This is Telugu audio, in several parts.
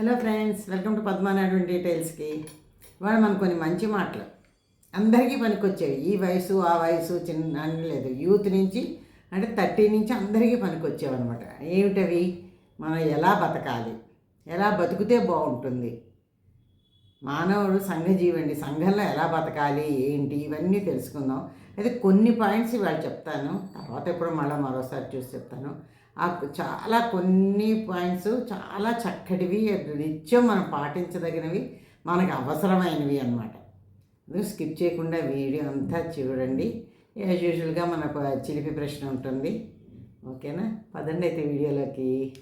Hello friends welcome to Padmanadu డీటెయిల్స్కి ఇవాళ మనం కొన్ని మంచి మాటలు. అందరికీ పనికొచ్చేవి. ఈ వయసు ఆ వయసు చిన్న అనలేదు యూత్ నుంచి అంటే థర్టీ నుంచి అందరికీ పనికొచ్చేవి అనమాట ఏమిటవి? మనం ఎలా బతకాలి? ఎలా బతికితే బాగుంటుంది? మానవుడు సంఘజీవండి. సంఘంలో ఎలా బతకాలి? ఏంటి? ఇవన్నీ తెలుసుకుందాం. అయితే కొన్ని పాయింట్స్ ఇవాళ చెప్తాను. తర్వాత ఎప్పుడు మళ్ళీ మరోసారి చూసి చెప్తాను. చాలా కొన్ని పాయింట్స్ చాలా చక్కటివి నిత్యం మనం పాటించదగినవి మనకు అవసరమైనవి అన్నమాట. స్కిప్ చేయకుండా వీడియో అంతా చూడండి. యాజ్ యూజువల్గా మన చిలిపి ప్రశ్న ఉంటుంది. ఓకేనా? పదండి అయితే వీడియోలోకి.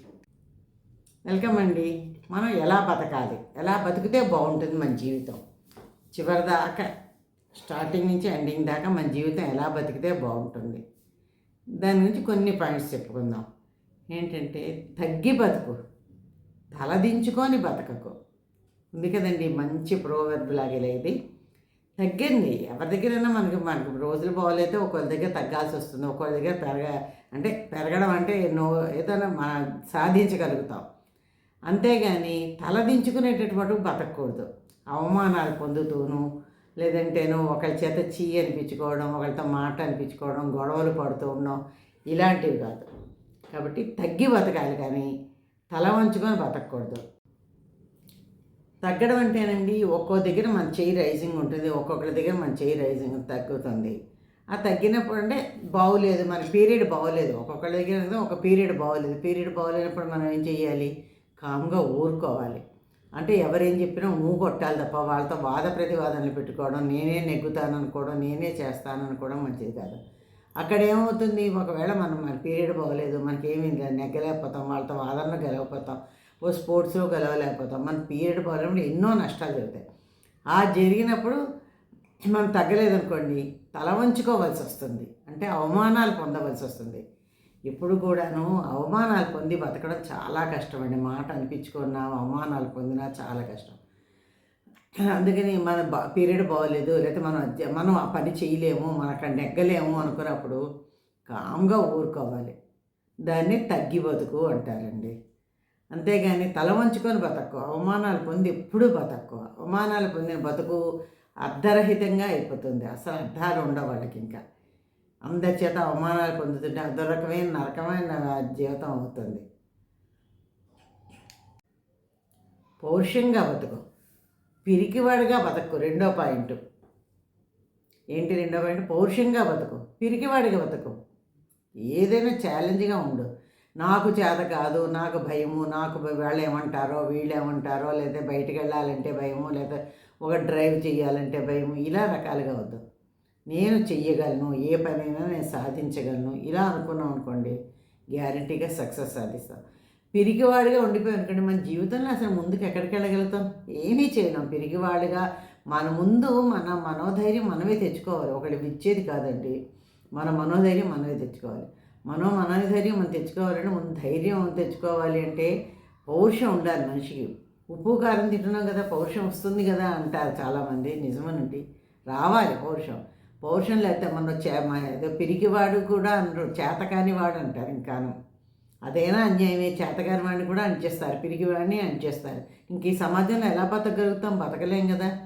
వెల్కమ్ అండి. మనం ఎలా బతకాలి? ఎలా బతికితే బాగుంటుంది మన జీవితం? చివరి దాకా స్టార్టింగ్ నుంచి ఎండింగ్ దాకా మన జీవితం ఎలా బతికితే బాగుంటుంది? దాని గురించి కొన్ని పాయింట్స్ చెప్పుకుందాం. ఏంటంటే తగ్గి బతుకు. తలదించుకొని బతకకు. ఉంది కదండి మంచి ప్రోవర్బ్ లాగే ఇది. తగ్గింది. ఎవరి దగ్గరైనా మనకి మనకు రోజులు బాగోలేతే ఒకరి దగ్గర తగ్గాల్సి వస్తుంది. ఒకరి దగ్గర పెరగ అంటే పెరగడం అంటే నో ఏదైనా మన సాధించగలుగుతాం. అంతేగాని తలదించుకునేటటువంటి బతకూడదు అవమానాలు పొందుతూను లేదంటేను ఒకరి చేత చీ అనిపించుకోవడం ఒకరితో మాట అనిపించుకోవడం గొడవలు పడుతూ ఉండడం ఇలాంటివి కాదు. కాబట్టి తగ్గి బతకాలి కానీ తల వంచుకొని బతకూడదు తగ్గడం అంటేనండి ఒక్కో దగ్గర మన చేయి రైజింగ్ ఉంటుంది ఒక్కొక్కరి దగ్గర మన చేయి రైజింగ్ తగ్గుతుంది. ఆ తగ్గినప్పుడు అంటే బాగోలేదు మన పీరియడ్ బాగోలేదు ఒక్కొక్కరి దగ్గర ఒక పీరియడ్ బాగోలేదు పీరియడ్ బాగోలేనప్పుడు మనం ఏం చేయాలి కామ్గా ఊరుకోవాలి. అంటే ఎవరేం చెప్పినా ఊ కొట్టాలి తప్ప వాళ్ళతో వాద ప్రతివాదనలు పెట్టుకోవడం నేనే నెగ్గుతాను అనుకోవడం నేనే చేస్తాను అనుకోవడం మంచిది కాదు. అక్కడ ఏమవుతుంది ఒకవేళ మనం మన పీరియడ్ పోగలేదు మనకేమీ నెగ్గలేకపోతాం వాళ్ళతో వాదనలు గెలవకపోతాం ఓ స్పోర్ట్స్లో గెలవలేకపోతాం మన పీరియడ్ బాగోలేనప్పుడు ఎన్నో నష్టాలు జరుగుతాయి. ఆ జరిగినప్పుడు మనం తగ్గలేదనుకోండి తల వంచుకోవాల్సి వస్తుంది. అంటే అవమానాలు పొందవలసి వస్తుంది. ఇప్పుడు కూడాను అవమానాలు పొంది బతకడం చాలా కష్టం అండి మాట అనిపించుకున్నా అవమానాలు పొందినా చాలా కష్టం. అందుకని మన బా పీరియడ్ బాగోలేదు లేకపోతే మనం అధ్య- మనం ఆ పని చేయలేము మనం అక్కడ నెగ్గలేము అనుకున్నప్పుడు కామ్గా ఊరుకోవాలి. దాన్ని తగ్గి బతుకు అంటారండి. అంతేగాని తల వంచుకొని బతకు అవమానాలు పొంది ఎప్పుడు బతకు అవమానాలు పొందిన బతుకు అర్ధరహితంగా అయిపోతుంది. అసలు అర్థాలు ఉండవు వాళ్ళకి ఇంకా. అందరి చేత అవమానాలు పొందుతుంటే అదో నరకమైన జీవితం అవుతుంది. పౌరుషంగా బతుకు. పిరికివాడిగా బతకు రెండో పాయింట్. ఏంటి రెండో పాయింట్? పౌరుషంగా బతుకు పిరికివాడిగా బతుకు. ఏదైనా ఛాలెంజ్గా ఉండు. నాకు చేత కాదు నాకు భయము నాకు వాళ్ళు ఏమంటారో వీళ్ళు ఏమంటారో లేదా బయటకు వెళ్ళాలంటే భయము లేదా ఒక డ్రైవ్ చేయాలంటే భయము ఇలా రకాలుగా వద్దు. నేను చెయ్యగలను ఏ పనైనా నేను సాధించగలను ఇలా అనుకున్నాం అనుకోండి గ్యారంటీగా సక్సెస్ సాధిస్తాను పిరికివాడిగా ఉండిపోయాం. అనుకోండి మన జీవితంలో అసలు ముందుకు ఎక్కడికి వెళ్ళగలుగుతాం? ఏమీ చేయలేం. పిరికివాడిగా మన ముందు మన మనోధైర్యం మనమే తెచ్చుకోవాలి. ఒకళ్ళు ఇచ్చేది కాదండి. మన మనోధైర్యం మనమే తెచ్చుకోవాలి. మనో మనోధైర్యం మనం తెచ్చుకోవాలంటే ముందు ధైర్యం తెచ్చుకోవాలి అంటే పౌరుషం ఉండాలి మనిషికి. ఉప్పు కారం తింటున్నాం కదా పౌరుషం వస్తుంది కదా అంటారు చాలామంది. నిజమనండి. రావాలి పౌరుషం. పౌరుషం లేకపోతే మన చే మన ఏదో పిరికివాడు కూడా అనరు. చేతకాని వాడు అంటారు ఇంకాను. అదైనా అన్యాయమే? చేతకాని వాడిని కూడా అంచేస్తారు పిరికివాడిని అంచేస్తారు ఇంక ఈ సమాజంలో ఎలా బతకగలుగుతాం? బతకలేం కదా.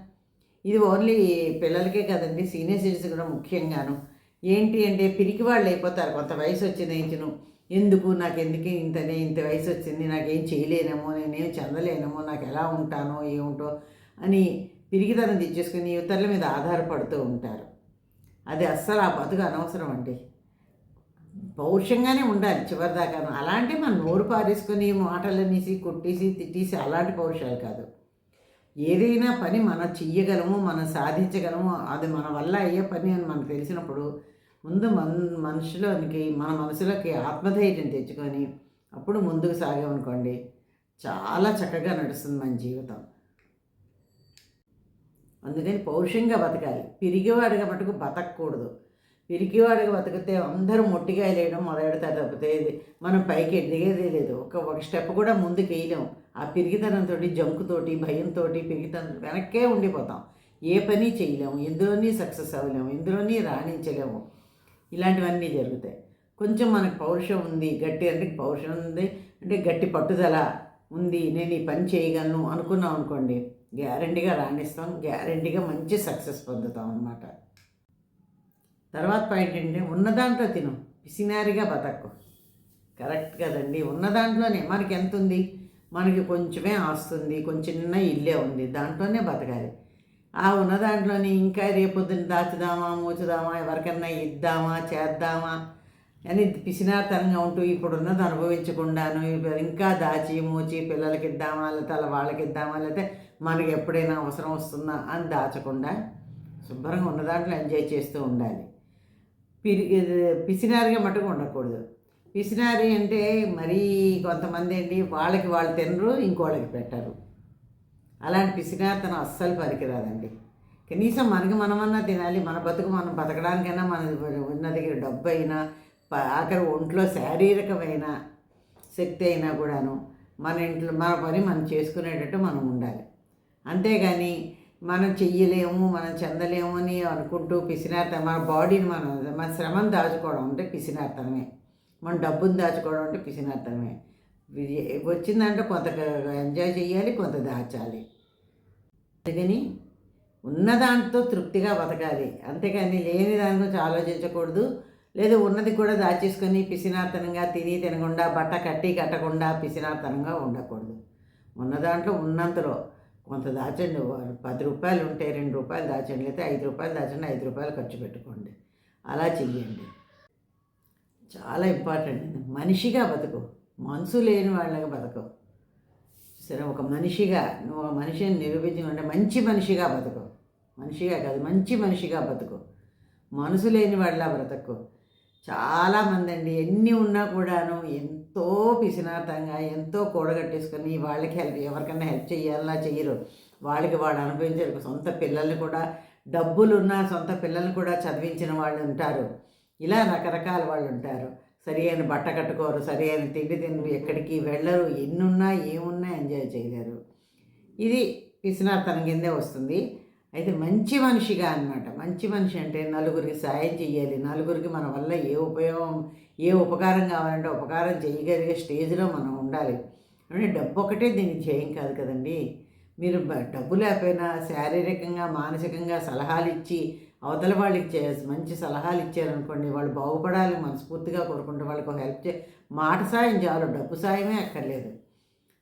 ఇది ఓన్లీ పిల్లలకే కదండి. సీనియర్ సిటిజన్ కూడా ముఖ్యంగాను. ఏంటి అంటే పిరికి వాళ్ళు అయిపోతారు. కొంత వయసు వచ్చిన ఇంచును. ఎందుకు? నాకు ఎందుకు ఇంతనే ఇంత వయసు వచ్చింది? నాకేం చేయలేనేమో? నేనేం చెందలేనేమో నాకు ఎలా ఉంటానో? ఏముంటో? అని పిరికితనం తెచ్చేసుకుని యువతల మీద ఆధారపడుతూ ఉంటారు. అది అస్సలు ఆ బతుకు అనవసరం అండి. పౌరుషంగానే ఉండాలి చివరిదాకా అలాంటి మనం నోరు పారేసుకొని మాటలనేసి కొట్టేసి తిట్టేసి అలాంటి పౌరుషాలు కాదు. ఏదైనా పని మనం చెయ్యగలము మనం సాధించగలము అది మన వల్ల అయ్యే పని అని మనకు తెలిసినప్పుడు ముందు మన మనుషులోనికి మన మనసులోకి ఆత్మధైర్యం తెచ్చుకొని అప్పుడు ముందుకు సాగామనుకోండి చాలా చక్కగా నడుస్తుంది మన జీవితం. అందుకని పౌరుషంగా బతకాలి. పిరిగివాడిగా మటుకు బతకూడదు పిరికివాడికి బతికితే అందరూ మొట్టిగా వేయడం మొదలెడతారు తప్పితే మనం పైకి ఎదిగేదే లేదు. ఒక ఒక స్టెప్ కూడా ముందుకు వేయలేం ఆ పిరిగితనంతో జంకుతోటి భయంతో పిరిగితనం వెనక్కే ఉండిపోతాం. ఏ పని చేయలేము. ఎందులోని సక్సెస్ అవ్వలేము. ఎందులోని రాణించలేము. ఇలాంటివన్నీ జరుగుతాయి. కొంచెం మనకు పౌరుషం ఉంది గట్టి అంటే పౌరుషం ఉంది. అంటే గట్టి పట్టుదల ఉంది. నేను ఈ పని చేయగలను అనుకున్నాం అనుకోండి గ్యారంటీగా రాణిస్తాం. గ్యారంటీగా మంచి సక్సెస్ పొందుతాం అన్నమాట. తర్వాత పాయింట్ ఏంటంటే ఉన్న దాంట్లో తిను. పిసినారిగా బతక్కు కరెక్ట్ కదండి. ఉన్న దాంట్లోనే మనకి ఎంత ఉంది మనకి కొంచెమే ఆస్తుంది. కొంచెం చిన్న ఇల్లే ఉంది. దాంట్లోనే బతకాలి. ఆ ఉన్న దాంట్లోని ఇంకా రేపొద్దున దాచుదామా మూచుదామా ఎవరికన్నా ఇద్దామా చేద్దామా అని పిసినాతనంగా ఉంటూ ఇప్పుడు ఉన్నది అనుభవించకుండాను ఇప్పుడు ఇంకా దాచి మూచి పిల్లలకి ఇద్దామా లేకపోతే అలా వాళ్ళకి ఇద్దామా లేకపోతే మనకి ఎప్పుడైనా అవసరం వస్తుందా అని దాచకుండా శుభ్రంగా ఉన్న దాంట్లో ఎంజాయ్ చేస్తూ ఉండాలి. పిరి ఇది పిసినారిగా మటుకు ఉండకూడదు. పిసినారి అంటే మరీ కొంతమంది ఏంటి వాళ్ళకి వాళ్ళు తినరు ఇంకోళ్ళకి పెట్టరు. అలాంటి పిసినారితనం అస్సలు పనికిరాదండి. కనీసం మనకి మనమన్నా తినాలి మన బతుకు మనం బతకడానికైనా మన ఉన్న దగ్గర డబ్బు అయినా ఆఖరి ఒంట్లో శారీరకమైన శక్తి అయినా కూడాను మన ఇంట్లో మన పని మనం చేసుకునేటట్టు మనం ఉండాలి. అంతేగాని మనం చెయ్యలేము మనం చెందలేము అని అనుకుంటూ పిసినార్తనం మన బాడీని మనం మన శ్రమను దాచుకోవడం అంటే పిసినార్థమే మన డబ్బుని దాచుకోవడం అంటే పిసినార్థమే ఇది వచ్చిందంటే కొంత ఎంజాయ్ చేయాలి కొంత దాచాలి. అందుకని ఉన్న దాంతో తృప్తిగా బతకాలి. అంతేకాని లేని దాని గురించి ఆలోచించకూడదు. లేదు ఉన్నది కూడా దాచేసుకొని పిసినార్తనంగా తిని తినకుండా బట్ట కట్టి కట్టకుండా పిసినార్తనంగా ఉండకూడదు. ఉన్న దాంట్లో ఉన్నంతలో కొంత దాచండి. పది రూపాయలు ఉంటే రెండు రూపాయలు దాచండి లేకపోతే ఐదు రూపాయలు దాచండి ఐదు రూపాయలు ఖర్చు పెట్టుకోండి. అలా చెయ్యండి. చాలా ఇంపార్టెంట్ మనిషిగా బతుకు. మనసు లేని వాళ్ళగా బతుకు. సరే ఒక మనిషిగా నువ్వు ఒక మనిషిని నిరూపించుకుంటే మంచి మనిషిగా బతుకు. మనిషిగా కాదు మంచి మనిషిగా బతుకు. మనసు లేని వాళ్ళ బ్రతకు. చాలామంది అండి ఎన్ని ఉన్నా కూడాను ఎంతో పిసినార్థంగా ఎంతో కూడగట్టేసుకొని వాళ్ళకి హెల్ప్ ఎవరికైనా హెల్ప్ చేయాలన్నా చెయ్యరు. వాళ్ళకి వాళ్ళు అనుభవించారు సొంత పిల్లల్ని కూడా డబ్బులు ఉన్న సొంత పిల్లల్ని కూడా చదివించిన వాళ్ళు ఉంటారు. ఇలా రకరకాల వాళ్ళు ఉంటారు. సరి అయిన బట్ట కట్టుకోరు సరి అయిన తిండి తిండి ఎక్కడికి వెళ్ళరు ఎన్నున్నా ఏమున్నా ఎంజాయ్ చేయలేరు. ఇది పిసినార్తనం కిందే వస్తుంది. అయితే మంచి మనిషిగా అన్నమాట. మంచి మనిషి అంటే నలుగురికి సాయం చేయాలి నలుగురికి మన వల్ల ఏ ఉపయోగం ఏ ఉపకారం కావాలంటే ఉపకారం చేయగలిగే స్టేజ్లో మనం ఉండాలి. అంటే డబ్బు ఒకటే దీన్ని చేయం కాదు కదండి. మీరు డబ్బు లేకపోయినా శారీరకంగా మానసికంగా సలహాలు ఇచ్చి అవతల వాళ్ళకి చే మంచి సలహాలు ఇచ్చారనుకోండి వాళ్ళు బాగుపడాలి మనస్ఫూర్తిగా కోరుకుంటే వాళ్ళకు హెల్ప్ చే మాట సాయం చాలు డబ్బు సాయమే అక్కర్లేదు.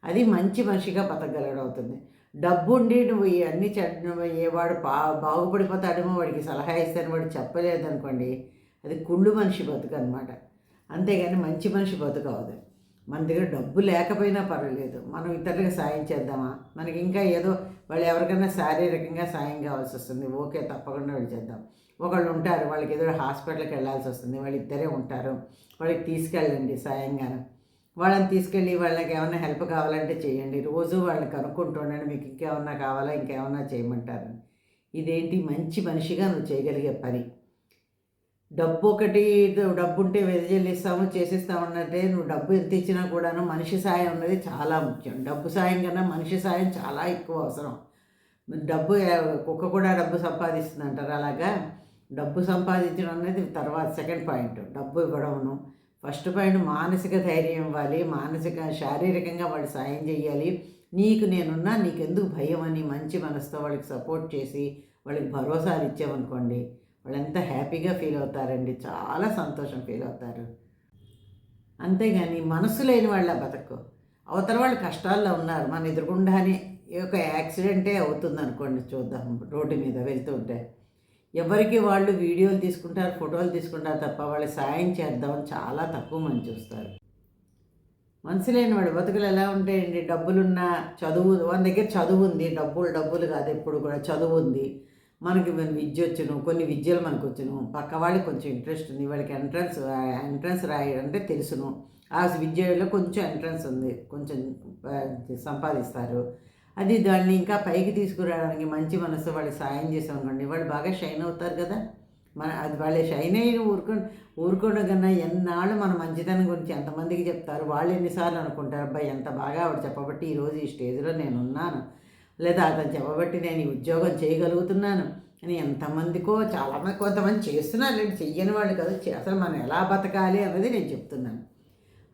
అది మంచి మనిషిగా బతకగలడం అవుతుంది డబ్బు ఉండి నువ్వు ఇవన్నీ చెడ్ ఏ వాడు బా బాగుపడిపోతాడేమో వాడికి సలహా ఇస్తాను వాడు చెప్పలేదనుకోండి అది కుళ్ళు మనిషి బతుకు అనమాట అంతేగాని మంచి మనిషి బతుకు అవదు మన దగ్గర డబ్బు లేకపోయినా పర్వాలేదు. మనం ఇతరులకు సాయం చేద్దామా? మనకి ఇంకా ఏదో వాళ్ళు ఎవరికైనా శారీరకంగా సాయం కావాల్సి వస్తుంది. ఓకే తప్పకుండా వాళ్ళు చేద్దాం. ఒకళ్ళు ఉంటారు వాళ్ళకి ఏదో హాస్పిటల్కి వెళ్ళాల్సి వస్తుంది. వాళ్ళు ఇద్దరే ఉంటారు. వాళ్ళకి తీసుకెళ్ళండి సాయంగాను. వాళ్ళని తీసుకెళ్ళి వాళ్ళకి ఏమైనా హెల్ప్ కావాలంటే చేయండి. రోజు వాళ్ళని కనుక్కుంటుండండి మీకు ఇంకేమన్నా కావాలా ఇంకేమన్నా చేయమంటారు. ఇదేంటి? మంచి మనిషిగా నువ్వు చేయగలిగే పని. డబ్బు ఒకటి డబ్బు ఉంటే వెదజల్లిస్తాము చేసేస్తాము అన్నట్టే నువ్వు డబ్బు ఎంత ఇచ్చినా కూడాను మనిషి సాయం అనేది చాలా ముఖ్యం. డబ్బు సాయం కన్నా మనిషి సాయం చాలా ఎక్కువ అవసరం. డబ్బు కుక్క కూడా డబ్బు సంపాదిస్తుంది అంటారు అలాగా? డబ్బు సంపాదించడం అనేది తర్వాత సెకండ్ పాయింట్. డబ్బు ఇవ్వడమును. ఫస్ట్ పాయింట్ మానసిక ధైర్యం ఇవ్వాలి. మానసిక శారీరకంగా వాళ్ళు సాయం చేయాలి నీకు నేనున్నా నీకెందుకు భయం అని మంచి మనసుతో వాళ్ళకి సపోర్ట్ చేసి వాళ్ళకి భరోసాలు ఇచ్చామనుకోండి వాళ్ళు ఎంత హ్యాపీగా ఫీల్ అవుతారండి. చాలా సంతోషం ఫీల్ అవుతారు. అంతేగాని మనసు లేని వాళ్ళ బతకు. అవతల వాళ్ళు కష్టాల్లో ఉన్నారు. మన ఎదురుగుండానే ఈ యొక్క యాక్సిడెంటే అవుతుంది అనుకోండి చూద్దాం రోడ్డు మీద వెళ్తుంటే ఎవరికి వాళ్ళు వీడియోలు తీసుకుంటారు ఫోటోలు తీసుకుంటారు తప్ప వాళ్ళు సాయం చేద్దామని చాలా తక్కువ మంది చూస్తారు. మనసు లేని వాడు బతుకులు ఎలా ఉంటాయండి? డబ్బులున్నా చదువు వాళ్ళ దగ్గర చదువు ఉంది. డబ్బులు డబ్బులు కాదు ఎప్పుడు కూడా చదువు ఉంది. మనకి విద్య వచ్చును కొన్ని విద్యలు మనకు వచ్చును. పక్క వాళ్ళకి కొంచెం ఇంట్రెస్ట్ ఉంది. వాళ్ళకి ఎంట్రన్స్ ఎంట్రన్స్ రాయాలంటే తెలుసును. ఆ విద్యలో కొంచెం ఎంట్రన్స్ ఉంది. కొంచెం సంపాదిస్తారు. అది దాన్ని ఇంకా పైకి తీసుకురావడానికి మంచి మనసు వాళ్ళకి సాయం చేసాం అనుకోండి వాళ్ళు బాగా షైన్ అవుతారు కదా. మన అది వాళ్ళే షైన్ అయిన ఊరుకో ఊరుకోవడం కన్నా ఎన్నాళ్ళు మన మంచితనం గురించి ఎంతమందికి చెప్తారు? వాళ్ళు ఎన్నిసార్లు అనుకుంటారు? అబ్బాయి ఎంత బాగా ఆవిడ చెప్పబట్టి ఈరోజు ఈ స్టేజ్లో నేను ఉన్నాను లేదా అతను చెప్పబట్టి నేను ఈ ఉద్యోగం చేయగలుగుతున్నాను. అని ఎంతమందికో చాలామంది కొంతమంది చేస్తున్నారు. లేదు చెయ్యని వాళ్ళు కదా. అసలు మనం ఎలా బతకాలి అన్నది నేను చెప్తున్నాను.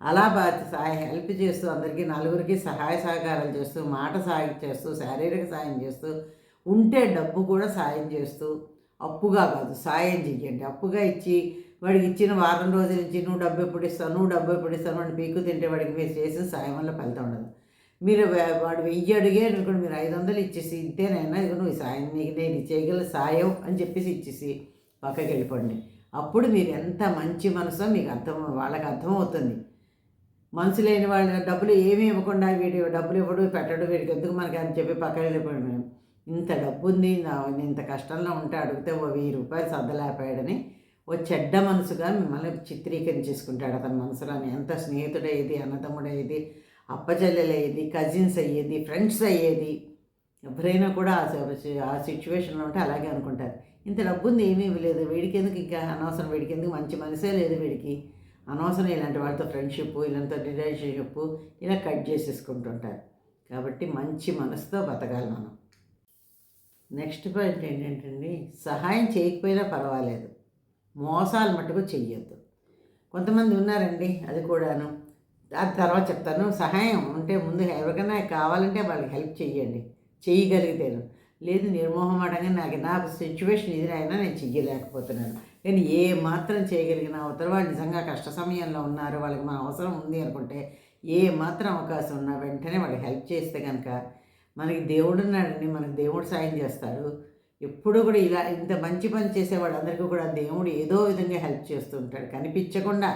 అలా బాధ్యత సహాయ హెల్ప్ చేస్తూ అందరికీ నలుగురికి సహాయ సహకారాలు చేస్తూ మాట సాయం చేస్తూ శారీరక సాయం చేస్తూ ఉంటే డబ్బు కూడా సాయం చేస్తూ అప్పుగా కాదు సాయం చెయ్యండి. అప్పుగా ఇచ్చి వాడికి ఇచ్చిన వారం రోజుల నుంచి నువ్వు డబ్బు ఎప్పుడు ఇస్తావు? నువ్వు డబ్బు ఎప్పుడు ఇస్తావు? అని పీకు తింటే వాడికి మీరు చేసిన సాయం వల్ల ఫలితం ఉండదు. మీరు వాడు వెయ్యి అడిగే అనుకోండి మీరు ఐదు వందలు ఇచ్చేసి ఇంతేనైనా ఇక నువ్వు సాయం నీకు నేను చేయగల సాయం అని చెప్పేసి ఇచ్చేసి పక్కకి వెళ్ళిపోండి. అప్పుడు మీరు ఎంత మంచి మనసో మీకు అర్థం వాళ్ళకి అర్థమవుతుంది. మనసు లేని వాళ్ళ డబ్బులు ఏమీ ఇవ్వకుండా వీడి డబ్బులు ఇవ్వడు పెట్టడు వీడికి ఎందుకు మనకి అని చెప్పి పక్కన వెళ్ళిపోయాడు ఇంత డబ్బు ఉంది ఇంత కష్టంలో ఉంటే అడిగితే ఓ వెయ్యి రూపాయలు సర్దలేకపోయాడని ఓ చెడ్డ మనసుగా మిమ్మల్ని చిత్రీకరించేసుకుంటాడు అతని మనసులోని. ఎంత స్నేహితుడయ్యేది అన్నదమ్ముడయ్యేది అప్పచెల్లెలయ్యేది కజిన్స్ అయ్యేది ఫ్రెండ్స్ అయ్యేది. ఎవరైనా కూడా ఆ ఆ సిచ్యువేషన్లో ఉంటే అలాగే అనుకుంటారు. ఇంత డబ్బు ఉంది ఏమీ లేదు వీడికి ఎందుకు ఇంకా అనవసరం? వీడికి ఎందుకు మంచి మనసే లేదు వీడికి. అనవసరం ఇలాంటి వాళ్ళతో ఫ్రెండ్షిప్ ఇలాంటి రిలేషన్షిప్ ఇలా కట్ చేసేసుకుంటుంటారు. కాబట్టి మంచి మనసుతో బతకాలి మనం. నెక్స్ట్ పాయింట్ ఏంటంటే సహాయం చేయకపోయినా పర్వాలేదు. మోసాలు మటుకు చెయ్యొద్దు. కొంతమంది ఉన్నారండి అది కూడాను. దాని తర్వాత చెప్తాను సహాయం ఉంటే ముందు ఎవరికైనా కావాలంటే వాళ్ళకి హెల్ప్ చేయండి చేయగలిగితేను లేదు నిర్మోహమాటంగా నాకు నా సిచ్యువేషన్ ఇది అయినా నేను చెయ్యలేకపోతున్నాను. కానీ ఏ మాత్రం చేయగలిగిన అవతల వాళ్ళు నిజంగా కష్ట సమయంలో ఉన్నారు వాళ్ళకి మన అవసరం ఉంది అనుకుంటే ఏ మాత్రం అవకాశం ఉన్నా వెంటనే వాళ్ళకి హెల్ప్ చేస్తే కనుక మనకి దేవుడు ఉన్నాడని మనకి దేవుడు సాయం చేస్తాడు. ఎప్పుడు కూడా ఇలా ఇంత మంచి పని చేసే వాళ్ళందరికీ కూడా దేవుడు ఏదో విధంగా హెల్ప్ చేస్తుంటాడు కనిపించకుండా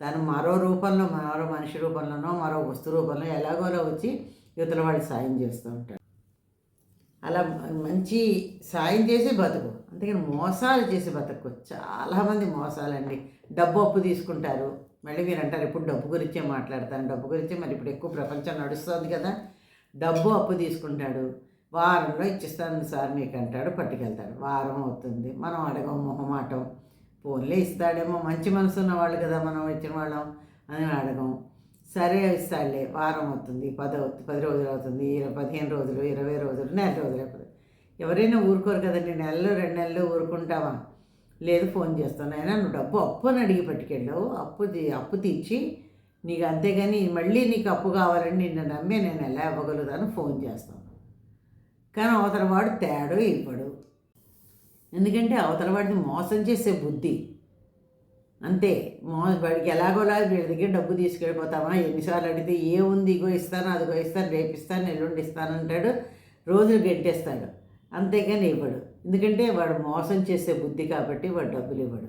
తను మరో రూపంలో మరో మనిషి రూపంలోనో మరో వస్తు రూపంలో ఎలాగోలా వచ్చి యువతల వాళ్ళు సాయం చేస్తూ ఉంటాడు అలా మంచి సాయం చేసి బతుకు. అందుకని మోసాలు చేసి బతుకు. చాలామంది మోసాలండి. డబ్బు అప్పు తీసుకుంటారు. మళ్ళీ మీరు అంటారు ఇప్పుడు డబ్బు గురించే మాట్లాడతాను. డబ్బు గురించే మరి ఇప్పుడు ఎక్కువ ప్రపంచం నడుస్తుంది కదా. డబ్బు అప్పు తీసుకుంటాడు. వారంలో ఇచ్చిస్తాను సార్ మీకు అంటాడు పట్టుకెళ్తాడు. వారం అవుతుంది. మనం అడగం మొహమాటం. ఫోన్లే ఇస్తాడేమో మంచి మనసు ఉన్న వాళ్ళు కదా మనం ఇచ్చిన వాళ్ళం అని అడగం. సరే ఇస్తాడులే వారం అవుతుంది పది అవుతుంది పది రోజులు అవుతుంది ఇరవై పదిహేను రోజులు ఇరవై రోజులు నెల రోజులు అయిపోతుంది. ఎవరైనా ఊరుకోరు కదండి నెలలు రెండు నెలలు ఊరుకుంటావా? లేదు ఫోన్ చేస్తాను. అయినా నువ్వు డబ్బు అప్పు అని అడిగి పట్టుకెళ్ళావు అప్పు తీ- అప్పు తీర్చి నీకు అంతేగాని మళ్ళీ నీకు అప్పు కావాలని నిన్ను నమ్మి నేను ఎలా ఇవ్వగలుగుతాను ఫోన్ చేస్తాను. కానీ అవతల వాడు తేడు ఇవ్వడు ఎందుకంటే అవతల వాడిని మోసం చేసే బుద్ధి. అంతే మో వాడికి ఎలాగోలా వీడి దగ్గర డబ్బు తీసుకెళ్ళిపోతామా? ఎన్నిసార్లు అడిగితే ఏముంది ఇగో ఇస్తాను అదిగో ఇస్తాను రేపు ఇస్తాను ఎల్లుండి ఇస్తాను అంటాడు రోజులు గెంటేస్తాడు. అంతేగాని ఇవ్వడు. ఎందుకంటే వాడు మోసం చేసే బుద్ధి కాబట్టి వాడు డబ్బులు ఇవ్వడు.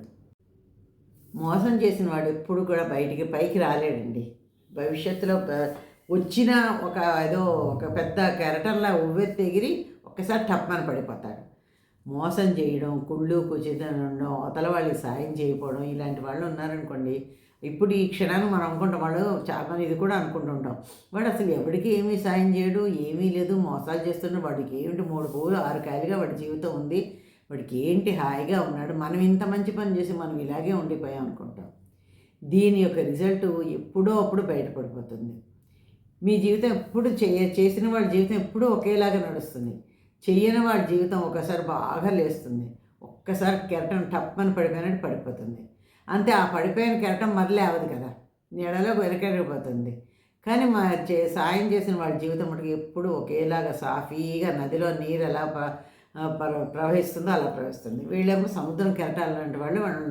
మోసం చేసిన వాడు ఎప్పుడు కూడా బయటికి పైకి రాలేడండి. భవిష్యత్తులో వచ్చిన ఒక ఏదో ఒక పెద్ద కెరటంలా ఉవ్వెత్తి ఎగిరి ఒక్కసారి టప్పని పడిపోతాడు. మోసం చేయడం కుళ్ళు కుచితం ఉండడం అవతల వాళ్ళకి సాయం చేయకపోవడం ఇలాంటి వాళ్ళు ఉన్నారనుకోండి. ఇప్పుడు ఈ క్షణాన్ని మనం అనుకుంటాం వాడు చాలా ఇది కూడా అనుకుంటుంటాం. వాడు అసలు ఎవరికి ఏమీ సాయం చేయడు ఏమీ లేదు మోసాలు చేస్తున్నాడు. వాడికి ఏమిటి మూడు పూలు ఆరు కాయలుగా వాడి జీవితం ఉంది. వాడికి ఏంటి హాయిగా ఉన్నాడు. మనం ఇంత మంచి పని చేసి మనం ఇలాగే ఉండిపోయాం అనుకుంటాం. దీని యొక్క రిజల్ట్ ఎప్పుడో అప్పుడు బయటపడిపోతుంది. మీ జీవితం ఎప్పుడు చేసిన వాళ్ళ జీవితం ఎప్పుడూ ఒకేలాగా నడుస్తుంది. చెయ్యని వాడి జీవితం ఒకసారి బాగా లేస్తుంది. ఒక్కసారి కెరటం టప్పని పడిపోయినట్టు పడిపోతుంది. అంతే ఆ పడిపోయిన కెరటం మరలే అవదు కదా. నీడలో వెనకడిపోతుంది. కానీ మా చే సాయం చేసిన వాడి జీవితం మటుకు ఎప్పుడు ఒకేలాగా సాఫీగా నదిలో నీరు ఎలా ప్ర- ప్రవహిస్తుందో అలా ప్రవహిస్తుంది. వీళ్ళేమో సముద్రం కెరటాలు లాంటి వాళ్ళు వాళ్ళు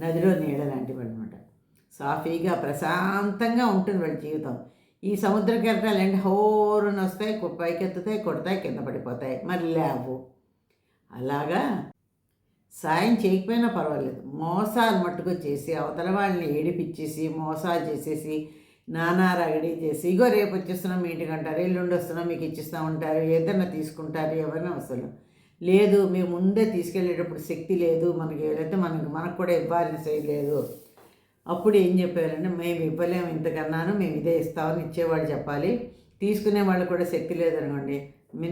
నదిలో నీడ లాంటి వాళ్ళు అనమాట సాఫీగా ప్రశాంతంగా ఉంటుంది వాళ్ళ జీవితం. ఈ సముద్ర కెరటాలు ఏంటి హోరున వస్తాయి పైకెత్తుతాయి కొడతాయి కింద పడిపోతాయి. మరి లేవు. అలాగా? సాయం చేయకపోయినా పర్వాలేదు. మోసాలు మట్టుకు చేసి అవతల వాళ్ళని ఏడిపించేసి మోసాలు చేసేసి నానా రగడి చేసి ఇగో రేపు వచ్చేస్తున్నాం మీ ఇంటికి అంటారు ఎల్లుండి వస్తున్నాం మీకు ఇచ్చిస్తూ ఉంటారు ఏదైనా తీసుకుంటారు ఎవరైనా అసలు. లేదు మేము ముందే తీసుకెళ్ళేటప్పుడు శక్తి లేదు మనకి ఏదైతే మనకి మనకు కూడా ఇవ్వాలని చేయలేదు అప్పుడు ఏం చెప్పారంటే మేము ఇవ్వలేము ఇంతకన్నాను మేము ఇదే ఇస్తామని ఇచ్చేవాళ్ళు చెప్పాలి. తీసుకునే వాళ్ళు కూడా శక్తి లేదనుకోండి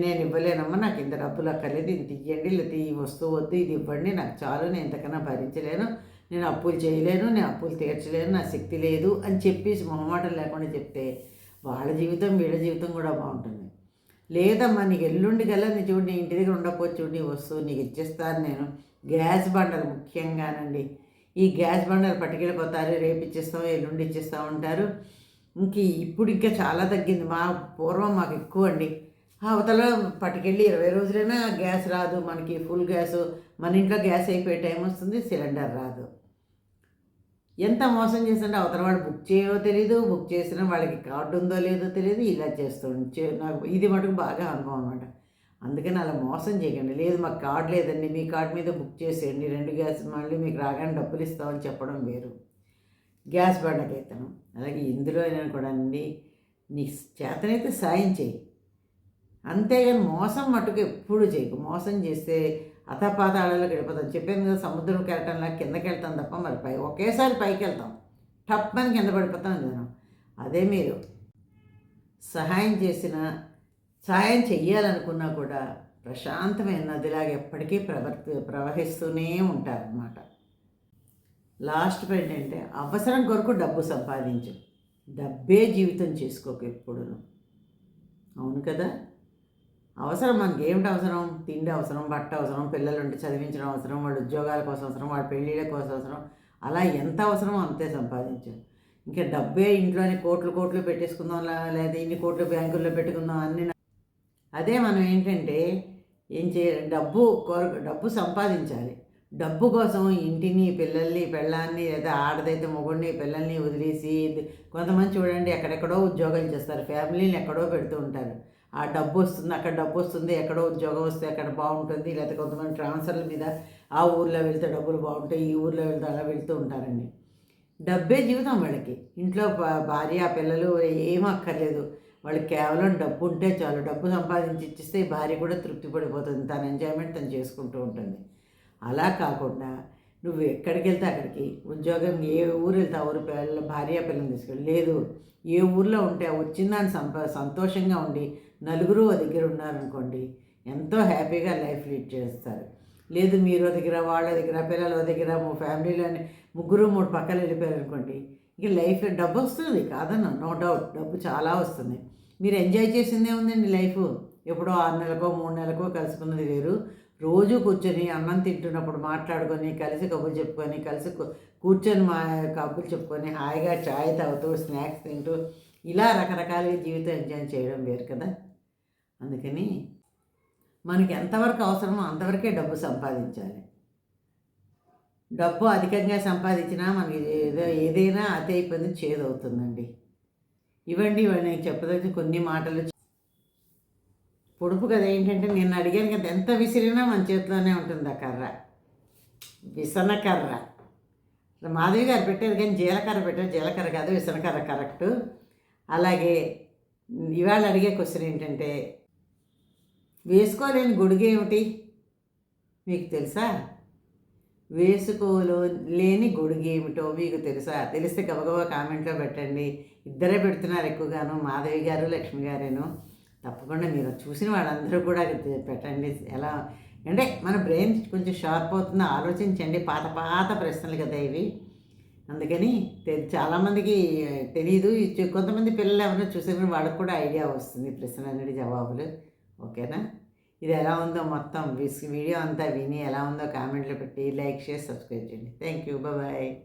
నేను ఇవ్వలేనమ్మా నాకు ఇంత డబ్బులు అక్కర్లేదు ఇది తీయండి లేకపోతే ఈ వస్తువు వద్దు ఇది ఇవ్వండి నాకు చాలు నేను ఇంతకన్నా భరించలేను నేను అప్పులు చేయలేను నేను అప్పులు తీర్చలేను నా శక్తి లేదు అని చెప్పేసి మొహమాటం లేకుండా చెప్తే వాళ్ళ జీవితం వీళ్ళ జీవితం కూడా బాగుంటుంది. లేదమ్మా నీకు ఎల్లుండి కల్లా నీ చూడు నీ ఇంటి దగ్గర ఉండకపోవచ్చు నీ వస్తువు నీకు ఇచ్చేస్తాను నేను. గ్యాస్ బండలు ముఖ్యంగానండి. ఈ గ్యాస్ బండలు పట్టుకెళ్ళిపోతారు రేపు ఇచ్చేస్తాం ఎల్లుండి ఇచ్చేస్తూ ఉంటారు ఇంక ఇప్పుడు ఇంకా చాలా తగ్గింది. మా పూర్వం మాకు ఎక్కువ అండి. అవతల పట్టుకెళ్ళి ఇరవై రోజులైనా గ్యాస్ రాదు. మనకి ఫుల్ గ్యాస్ మన ఇంట్లో గ్యాస్ అయిపోయే టైం వస్తుంది సిలిండర్ రాదు. ఎంత మోసం చేస్తుంటే అవతల వాడు బుక్ చేయో తెలియదు బుక్ చేసిన వాళ్ళకి కార్డు ఉందో లేదో తెలియదు ఇలా చేస్తూ నాకు ఇది మటుకు బాగా అనుభవం అనమాట అందుకని అలా మోసం చేయకండి. లేదు మాకు కార్డు లేదండి. మీ కార్డు మీద బుక్ చేసేయండి. రెండు గ్యాస్ మళ్ళీ మీకు రాగానే డబ్బులు ఇస్తామని చెప్పడం వేరు. గ్యాస్ బండకైతేను అలాగే ఇందులో అయినా కూడా అండి నీ చేతనైతే సాయం చేయి. అంతేగాని మోసం మట్టుకు ఎప్పుడు చేయకు. మోసం చేస్తే అతపాతాళలోకి గడిపోతాం చెప్పాను కదా సముద్రంకి వెళ్ళటంలా కిందకి వెళ్తాం తప్ప మరి పై ఒకేసారి పైకి వెళ్తాం. టప్పని కింద పడిపోతాం అదే మీరు. సహాయం చేసిన సాయం చెయ్యాలనుకున్నా కూడా ప్రశాంతమైన నదిలాగా ఎప్పటికీ ప్రవర్తి ప్రవహిస్తూనే ఉంటారన్నమాట. లాస్ట్ పాయింట్ అంటే అవసరం కొరకు డబ్బు సంపాదించు. డబ్బే జీవితం చేసుకోకు ఎప్పుడును. అవును కదా? అవసరం మనకి ఏమిటి అవసరం? తిండి అవసరం బట్ట అవసరం పిల్లలు ఉంటే చదివించడం అవసరం వాళ్ళ ఉద్యోగాల కోసం అవసరం వాళ్ళ పెళ్ళిళ్ళ కోసం అవసరం. అలా ఎంత అవసరమో అంతే సంపాదించు. ఇంకా డబ్బే ఇంట్లోనే కోట్లు కోట్లు పెట్టేసుకుందాం లేదా ఇన్ని కోట్లు బ్యాంకుల్లో పెట్టుకుందాం అన్ని అదే మనం ఏంటంటే ఏం చే డబ్బు కొరకు డబ్బు సంపాదించాలి. డబ్బు కోసం ఇంటిని పిల్లల్ని పెళ్ళాన్ని లేదా ఆడదైతే మొగుడిని పిల్లల్ని వదిలేసి కొంతమంది చూడండి ఎక్కడెక్కడో ఉద్యోగాలు చేస్తారు. ఫ్యామిలీని ఎక్కడో పెడుతూ ఉంటారు. ఆ డబ్బు వస్తుంది అక్కడ డబ్బు వస్తుంది ఎక్కడో ఉద్యోగం వస్తే అక్కడ బాగుంటుంది లేకపోతే కొంతమంది ట్రాన్స్ఫర్ల మీద ఆ ఊర్లో వెళ్తే డబ్బులు బాగుంటాయి ఈ ఊర్లో వెళ్తే అలా వెళ్తూ ఉంటారండి. డబ్బే జీవితం వాళ్ళకి. ఇంట్లో భార్య పిల్లలు ఏం అక్కర్లేదు. వాళ్ళకి కేవలం డబ్బు ఉంటే చాలు. డబ్బు సంపాదించి ఇచ్చిస్తే ఈ భార్య కూడా తృప్తి పడిపోతుంది. తన ఎంజాయ్మెంట్ తను చేసుకుంటూ ఉంటుంది. అలా కాకుండా నువ్వు ఎక్కడికి వెళ్తే అక్కడికి ఉద్యోగం ఏ ఊరు వెళ్తే ఊరు పిల్లల భార్య పిల్లల్ని తీసుకెళ్ళి లేదు ఏ ఊర్లో ఉంటే వచ్చిన దాన్ని సంప సంతోషంగా ఉండి నలుగురు దగ్గర ఉన్నారనుకోండి ఎంతో హ్యాపీగా లైఫ్ లీడ్ చేస్తారు. లేదు మీరు దగ్గర వాళ్ళ దగ్గర పిల్లల దగ్గర మా ఫ్యామిలీలోని ముగ్గురు మూడు పక్కలు వెళ్ళిపోయారు అనుకోండి ఇక లైఫ్ డబ్బు వస్తుంది కాదన్న నో డౌట్ డబ్బు చాలా వస్తుంది. మీరు ఎంజాయ్ చేసిందే ఉందండి లైఫ్. ఎప్పుడో ఆరు నెలకో మూడు నెలకో కలుసుకున్నది వేరు. రోజు కూర్చొని అన్నం తింటున్నప్పుడు మాట్లాడుకొని కలిసి కబుర్లు చెప్పుకొని కలిసి కూర్చొని మా కబుర్లు చెప్పుకొని హాయిగా చాయ్ తాగుతూ స్నాక్స్ తింటూ ఇలా రకరకాలుగా జీవితం ఎంజాయ్ చేయడం వేరు కదా. అందుకని మనకి ఎంతవరకు అవసరమో అంతవరకే డబ్బు సంపాదించాలి. డబ్బు అధికంగా సంపాదించినా మనకి ఏదో ఏదైనా అతి అయిపోయింది చేదవుతుందండి. ఇవ్వండి ఇవ్వండి నేను చెప్పదగిన కొన్ని మాటలు పొడుపు కదా ఏంటంటే నేను అడిగాను కదా ఎంత విసిరినా మన చేతిలోనే ఉంటుంది ఆ కర్ర. విసన కర్ర. మాధవి గారు పెట్టారు కానీ జీలకర్ర పెట్టారు. జీలకర్ర కాదు విసనకర్ర కరెక్ట్. అలాగే ఇవాళ అడిగే క్వశ్చన్ ఏంటంటే వేసుకోలేని గొడుగు ఏమిటి? మీకు తెలుసా? వేసుకోలో లేని గొడుగు ఏమిటో మీకు తెలుసా? తెలిస్తే గబగబా కామెంట్లో పెట్టండి. ఇద్దరే పెడుతున్నారు ఎక్కువగాను మాధవి గారు లక్ష్మి గారేను. తప్పకుండా మీరు చూసిన వాళ్ళందరూ కూడా పెట్టండి. ఎలా అంటే మన బ్రెయిన్ కొంచెం షార్ప్ అవుతుంది ఆలోచించండి. పాత పాత ప్రశ్నలు కదా ఇవి. అందుకని తె- చాలామందికి తెలియదు కొంతమంది పిల్లలు ఎవరైనా చూసిన వాళ్ళకి కూడా ఐడియా వస్తుంది ప్రశ్న అనేది జవాబులు. ఓకేనా? ఇది ఎలా ఉందో మొత్తం వీడియో అంతా విని ఎలా ఉందో కామెంట్లో పెట్టి లైక్ చేసి సబ్స్క్రైబ్ చేయండి. Thank you. బాయ్.